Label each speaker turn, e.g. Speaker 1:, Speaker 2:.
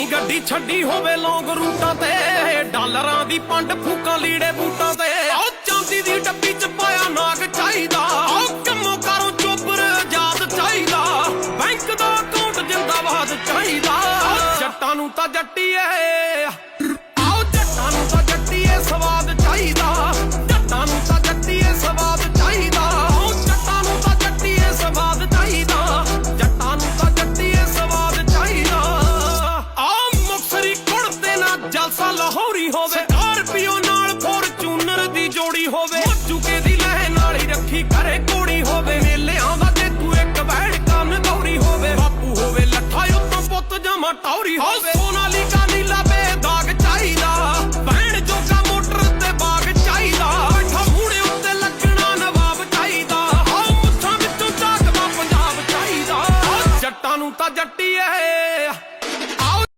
Speaker 1: ਨਵੀਂ ਗੱਡੀ ਛੱਡੀ ਹੋਵੇ ਲੌਂਗ ਰੂਟਾਂ ਤੇ, ਡਾਲਰਾਂ ਦੀ ਪੰਡ ਫੂਕਾਂ ਲੀੜੇ ਬੂਟਾਂ ਤੇ। ਆਹ ਚਾਂਦੀ ਦੀ ਡੱਬੀ ਚ ਪਾਇਆ ਨਾਗ ਚਾਹੀਦਾ, ਆਹ ਕੰਮੋਂ ਕਾਰੋਂ ਚੋਬਰ ਆਜ਼ਾਦ ਚਾਹੀਦਾ, ਬੈਂਕ ਦਾ ਅਕਾਊਂਟ ਜਿੰਦਾਬਾਦ ਚਾਹੀਦਾ। ਜੱਟਾਂ ਨੂੰ ਤਾਂ ਜੱਟੀ ਆਓ ਜਲਸਾ ਲਾਹੌਰੀ ਹੋਵੇ। ਸਕਾਰਪੀਓ ਨਾਲ ਫੋਰਚੂਨਰ ਦੀ ਜੋੜੀ ਹੋਵੇ। ਮੋਚੂਕੇ ਦੀ ਲਹਿ ਨਾਲ ਹੀ ਰੱਖੀ ਕਰੇ ਕੋੜੀ ਹੋਵੇ। ਮੇਲਿਆਂ ਦਾ ਤੇ ਤੂੰ ਇੱਕ ਵੈੜ ਕੰਮ ਦੌਰੀ ਹੋਵੇ। ਬਾਪੂ ਹੋਵੇ ਲੱਠਾ ਉੱਤੋਂ ਪੁੱਤ ਜਮਾ ਟੌਰੀ ਹੋਵੇ। ਸੋਨਾਲੀ ਕਾ ਨੀਲਾ ਬੇ ਦਾਗ ਚਾਹੀਦਾ। ਭੈਣ ਜੋਗਾ ਮੋਟਰ ਤੇ ਬਾਗ ਚਾਹੀਦਾ। ਅੱਠਾ ਮੂੜੇ ਉੱਤੇ ਲੱਗਣਾ ਨਵਾਬ ਚਾਹੀਦਾ। ਆਹ ਮੁੱਠਾਂ ਵਿੱਚੋਂ ਤਾਕਵਾ ਪੰਜਾਬ ਚਾਹੀਦਾ। ਜੱਟਾਂ ਨੂੰ ਤਾਂ ਜੱਟ